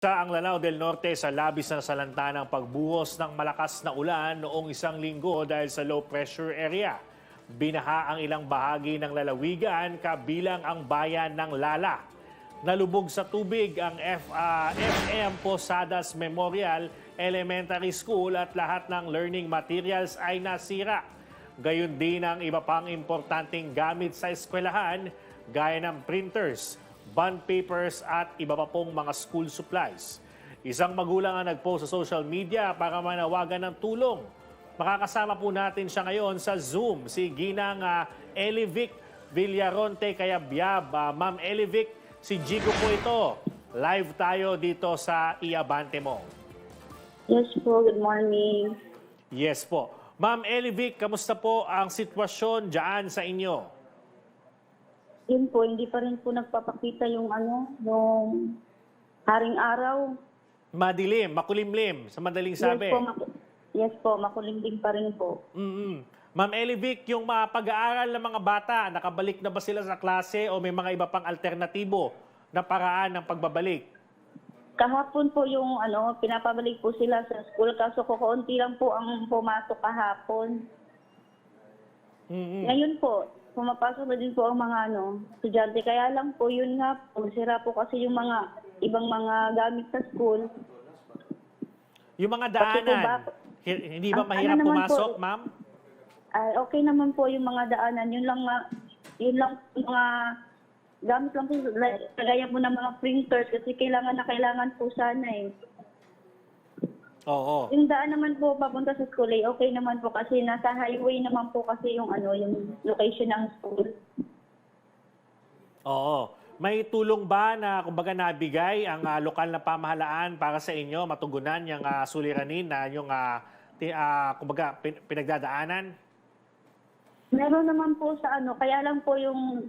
Sa ang Lanao del Norte sa labis na salanta ng pagbuhos ng malakas na ulan noong isang linggo dahil sa low pressure area. Binaha ang ilang bahagi ng lalawigan kabilang ang bayan ng Lala. Nalubog sa tubig ang F, ah, FM Posadas Memorial Elementary School at lahat ng learning materials ay nasira. Gayon din ang iba pang importanteng gamit sa eskwelahan gaya ng printers, bond papers at iba pa pong mga school supplies. Isang magulang ang nagpost sa social media para manawagan ng tulong. Makakasama po natin siya ngayon sa Zoom, si Ginang uh, Elivic Villaronte Kayabyab. Uh, Ma'am Elivic, si Jigo po ito. Live tayo dito sa Iabante mo. Yes po, good morning. Yes po. Ma'am Elivic, kamusta po ang sitwasyon dyan sa inyo? Yun po, hindi pa rin po nagpapakita yung ano, yung haring araw. Madilim, makulimlim, sa madaling sabi. Yes po, maku- yes po, makulimlim pa rin po. mm Ma'am Elivic, yung mga pag-aaral ng mga bata, nakabalik na ba sila sa klase o may mga iba pang alternatibo na paraan ng pagbabalik? Kahapon po yung ano, pinapabalik po sila sa school kaso kukunti lang po ang pumasok kahapon. mm Ngayon po, pumapasok na din po ang mga ano, estudyante. Kaya lang po yun nga po, sira po kasi yung mga ibang mga gamit sa school. Yung mga daanan, ba- hi- hindi ba Ang- mahirap ano pumasok, po- ma'am? Ay, okay naman po yung mga daanan. Yun lang, yun lang mga gamit lang po. like, Kagaya po ng mga printers kasi kailangan na kailangan po sana eh. Oo. Yung daan naman po papunta sa school eh, okay naman po kasi nasa highway naman po kasi yung ano, yung location ng school. Oo. May tulong ba na kumbaga nabigay ang ah, lokal na pamahalaan para sa inyo matugunan yung ah, suliranin na yung ah, ti- ah, kumbaga pin- pinagdadaanan? Meron naman po sa ano, kaya lang po yung